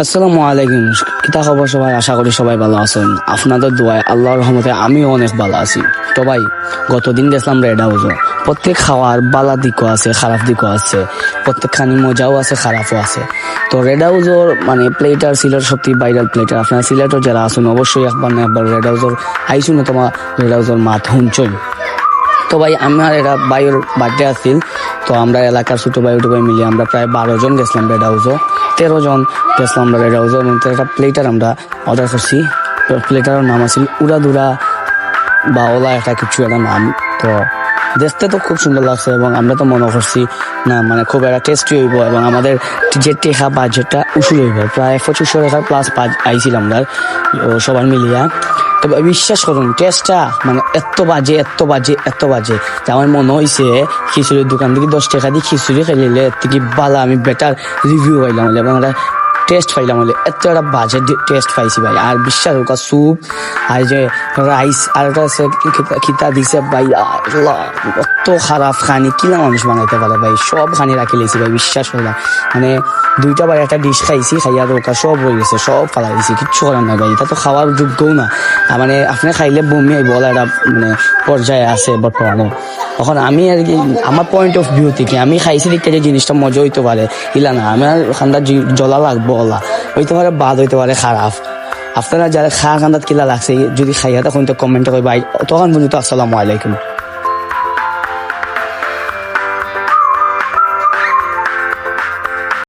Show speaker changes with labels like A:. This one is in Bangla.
A: আসসালামু আলাইকুম। কিতা খবর সবাই? আশা করি সবাই ভালো আছেন। আপনাদের দোয়ায় আল্লাহর রহমতে আমিও অনেক ভালো আছি। তো ভাই, গতদিন গেছিলাম রেড হাউসও প্রত্যেক খাওয়ার বালা দিকও আছে, খারাপ দিকও আছে। প্রত্যেক খানি মজাও আছে, খারাপও আছে। তো রেড হাউসর মানে প্লেটার সিলেট সত্যি ভাইরাল প্লেটার আপনারা সিলেটও যারা আছেন, অবশ্যই একবার না একবার রেড হাউসর আইসুন তোমার রেড হাউসর মাত হুঞ্চই তো ভাই, আমার এটা ভাইয়ের বার্থডে আসছিল তো আমরা এলাকার ছোট ভাই ছোট ভাই মিলিয়ে আমরা প্রায় বারো জন গেছিলাম রেড হাউসও তেরো জন গেছিলাম আমরা রেড হাউসও এবং একটা প্লেটার আমরা অর্ডার করছি। তো প্লেটারের নাম আছিল উড়াদুরা বা ওলা একটা কিছু একটা নাম। তো দেখতে তো খুব সুন্দর লাগছে এবং আমরা তো মনে করছি, না মানে খুব একটা টেস্টি হইব এবং আমাদের যে টেকা বাজেটটা উসুল হইব, প্রায় পঁচিশশো টাকা প্লাস আইছিলাম আমরা, ও সবাই মিলিয়া। তবে বিশ্বাস করুন টেস্টটা মানে এত বাজে এত বাজে এত বাজে। যে আমার মনে হয়েছে খিচুড়ির দোকান থেকে দশ টাকা দিয়ে খিচুড়ি খাইলে এর থেকে বালা আমি বেটার রিভিউ পাইলাম। এবং একটা টেস্ট পাইলাম বলে এত একটা বাজে টেস্ট পাইছি ভাই। আর বিশ্বাস হোক স্যুপ আর যে রাইস আর আছে খিতা- দিছে ভাই অত খারাপ খানি কিলা মানুষ বানাইতে পারে ভাই? সব খানি রাখি লেছি ভাই, বিশ্বাস করলাম মানে দুইটা বার একটা ডিশ খাইছি, খাইয়া রোকা সব হয়ে গেছে, সব ফালাই দিছি, কিচ্ছু করার নাই ভাই। এটা তো খাওয়ার যোগ্যও না। মানে আপনি খাইলে বমি বলা একটা মানে পর্যায়ে আছে বর্তমানে। এখন আমি আর কি, আমার পয়েন্ট অফ ভিউ থেকে, আমি খাইছি দেখতে যে জিনিসটা মজা হইতে পারে। ইলা না আমার খান্দা জলা লাগবো, ওলা। হইতে পারে বাদ, হইতে পারে খারাপ। আপনারা যারা খা খান্দাত কিলা লাগছে, যদি খাইয়া তখন তো কমেন্ট করবে তখন পর্যন্ত আসসালামু আলাইকুম।